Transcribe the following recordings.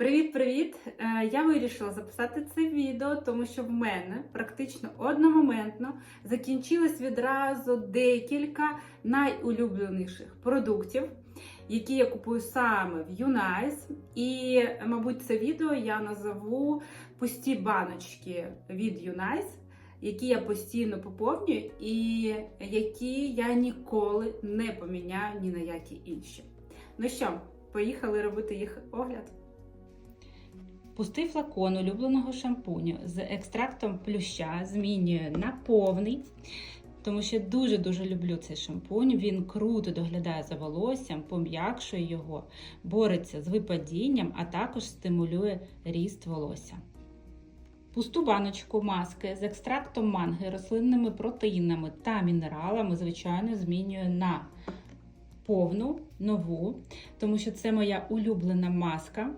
Привіт-привіт! Е, Я вирішила записати це відео, тому що в мене практично одномоментно закінчилось відразу декілька найулюбленіших продуктів, які я купую саме в Юнайс. І, мабуть, це відео я назову пусті баночки від Юнайс, які я постійно поповнюю, і які я ніколи не поміняю ні на які інші. Ну що, поїхали робити їх огляд. Пустий флакон улюбленого шампуню з екстрактом плюща змінюю на повний, тому що дуже-дуже люблю цей шампунь. Він круто доглядає за волоссям, пом'якшує його, бореться з випадінням, а також стимулює ріст волосся. Пусту баночку маски з екстрактом манги, рослинними протеїнами та мінералами, звичайно, змінюю на повну нову, тому що це моя улюблена маска.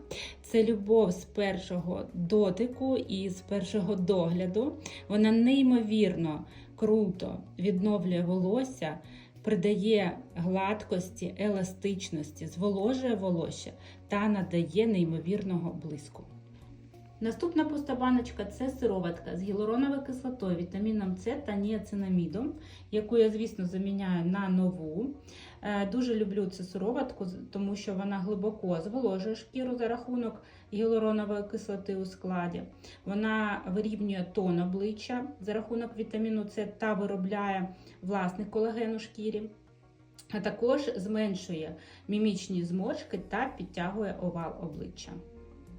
Це любов з першого дотику і з першого догляду. Вона неймовірно круто відновлює волосся, придає гладкості, еластичності, зволожує волосся та надає неймовірного блиску. Наступна пуста баночка це сироватка з гіалуроновою кислотою, вітаміном С та ніацинамідом, яку я, звісно, заміняю на нову. Е, Дуже люблю цю сироватку, тому що вона глибоко зволожує шкіру за рахунок гіалуронової кислоти у складі. Вона вирівнює тон обличчя за рахунок вітаміну С та виробляє власний колаген у шкірі. А також зменшує мімічні зморшки та підтягує овал обличчя.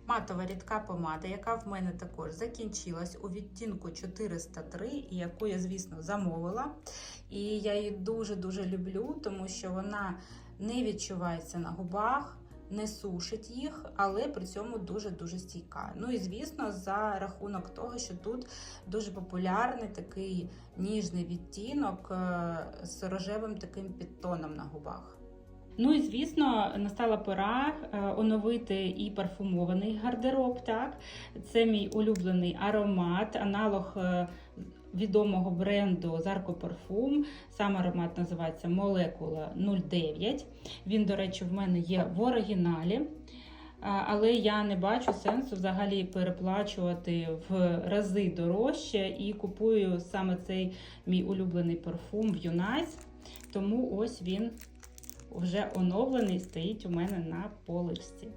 Матова рідка помада, яка в мене також закінчилась у відтінку 403, і яку я, звісно, замовила. І я її дуже-дуже люблю, тому що вона не відчувається на губах, не сушить їх, але при цьому дуже-дуже стійка. Ну і звісно, за рахунок того, що тут дуже популярний такий ніжний відтінок е, з рожевим таким підтоном на губах. Ну і звісно, настала пора е, оновити і парфумований гардероб. Так, це мій улюблений аромат, аналог е, відомого бренду Zarco Parfum. Сам аромат називається Молекула 09. Він, до речі, в мене є в оригіналі. Але я не бачу сенсу взагалі переплачувати в рази дорожче і купую саме цей мій улюблений парфум в Юнайс. Тому ось він вже оновлений, стоїть у мене на поличці.